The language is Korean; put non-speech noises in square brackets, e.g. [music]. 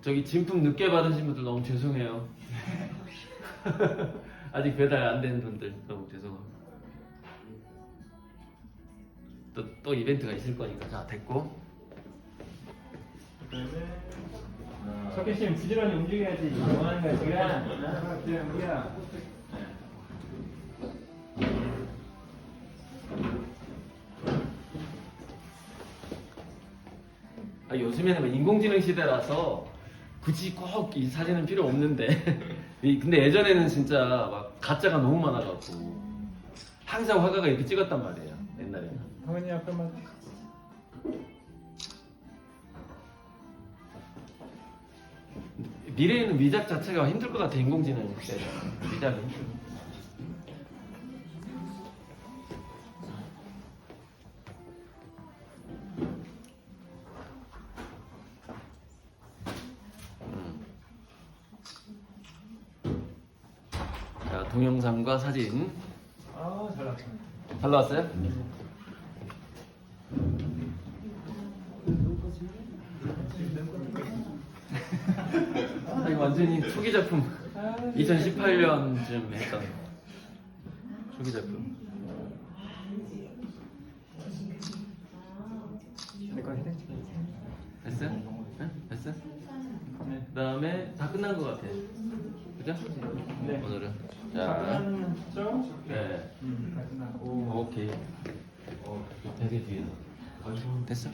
저기 진품 늦게 받으신 분들 너무 죄송해요. [laughs] 아직 배달 안 된 분들 너무 죄송합니다. 또, 또 이벤트가 있을 거니까 자 됐고 석현 씨 부지런히 움직여야지. 뭐 하는 거야 지금? 아, 지금 우리야. 아, 요즘에는 뭐 인공지능 시대라서 굳이 꼭 이 사진은 필요 없는데. [laughs] 이- 근데 예전에는 진짜 막 가짜가 너무 많아갖고 항상 화가가 이렇게 찍었단 말이에요 옛날에는. 성현이 앞에만. 미래에는 위작 자체가 힘들 것 같아 인공지능 시대 위작이. 힘들어 동영상과 사진 아, 잘 나왔어. 잘 나왔어요? 아, 이거 완전히 초기 작품 2018년쯤 했던 초기 작품 내거 해. 됐어요? 네? 됐어요? 그 다음에 다 끝난 것 같아 그죠? 네. 오늘은 자, 자 끝났죠? 네. 음. 오케이 어, 되게 뒤에 됐어